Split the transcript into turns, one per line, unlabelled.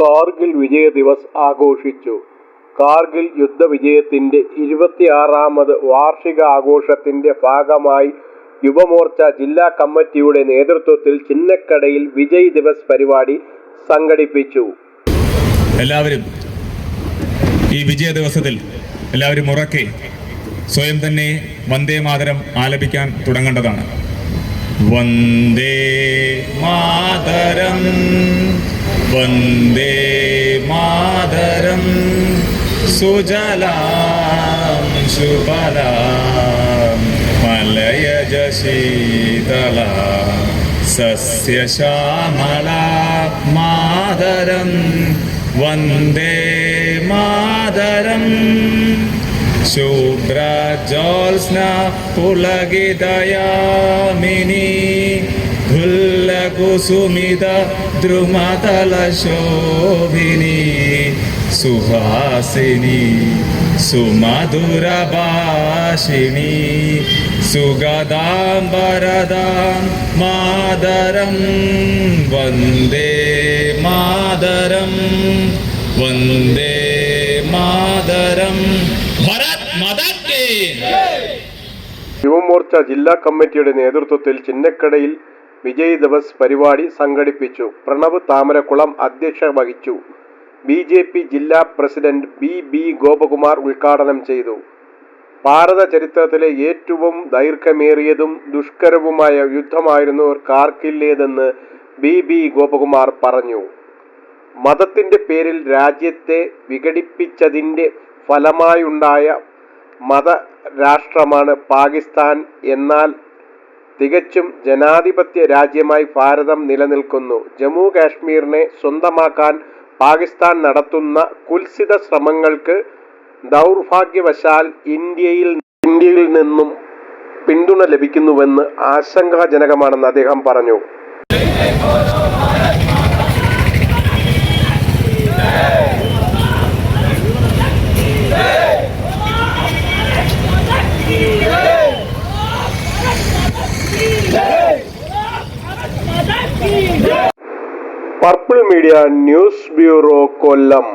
കാർഗിൽ വിജയ ദിവസ് ആഘോഷിച്ചു. കാർഗിൽ യുദ്ധവിജയത്തിന്റെ ഇരുപത്തിയാറാമത് വാർഷിക ആഘോഷത്തിന്റെ ഭാഗമായി യുവമോർച്ച ജില്ലാ കമ്മിറ്റിയുടെ നേതൃത്വത്തിൽ ചിന്നക്കടയിൽ വിജയ് ദിവസ് പരിപാടി സംഘടിപ്പിച്ചു.
എല്ലാവരും ഈ വിജയ ദിവസത്തിൽ എല്ലാവരും ഉറക്കെ സ്വയം തന്നെ വന്ദേ മാതരം ആലപിക്കാൻ തുടങ്ങേണ്ടതാണ് വന്ദേ മാതരം വന്ദേ മാതരം സുജലാം സുഫലാം മലയജ ശീതള സസ്യശ്യാമള മാതരം വന്ദേ മാതരം. ശൂദ്രജോത്സ്ന പുളകിതയാമിനി ദ്രുമതല ശോഭിനി സുഹാസിനി സുമധുരഭാഷിണി സുഗദാംബരദാം മാതരം വന്ദേ മാതരം വന്ദേ മാതരം. ഭരത് മദക്കേ
യുവമോർച്ച ജില്ലാ കമ്മിറ്റിയുടെ നേതൃത്വത്തിൽ ചിന്നക്കടയിൽ വിജയ് ദിവസ് പരിപാടി സംഘടിപ്പിച്ചു. പ്രണവ് താമരക്കുളം അധ്യക്ഷ വഹിച്ചു. ബി. ജെ. പി ജില്ലാ പ്രസിഡന്റ് ബി. ബി. ഗോപകുമാർ ഉദ്ഘാടനം ചെയ്തു. ഭാരത ചരിത്രത്തിലെ ഏറ്റവും ദൈർഘ്യമേറിയതും ദുഷ്കരവുമായ യുദ്ധമായിരുന്നു കാർക്കില്ലേതെന്ന് ബി. ബി. ഗോപകുമാർ പറഞ്ഞു. മതത്തിന്റെ പേരിൽ രാജ്യത്തെ വിഘടിപ്പിച്ചതിന്റെ ഫലമായുണ്ടായ മതരാഷ്ട്രമാണ് പാകിസ്ഥാൻ എന്നാൽ തികച്ചും ജനാധിപത്യ രാജ്യമായി ഭാരതം നിലനിൽക്കുന്നു. ജമ്മു കാശ്മീരിനെ സ്വന്തമാക്കാൻ പാകിസ്ഥാൻ നടത്തുന്ന കുൽസിത ശ്രമങ്ങൾക്ക് ദൗർഭാഗ്യവശാൽ ഇന്ത്യയിൽ നിന്നും പിന്തുണ ലഭിക്കുന്നുവെന്ന് ആശങ്കാജനകമാണെന്ന് അദ്ദേഹം പറഞ്ഞു. Purple media news bureau Kollam.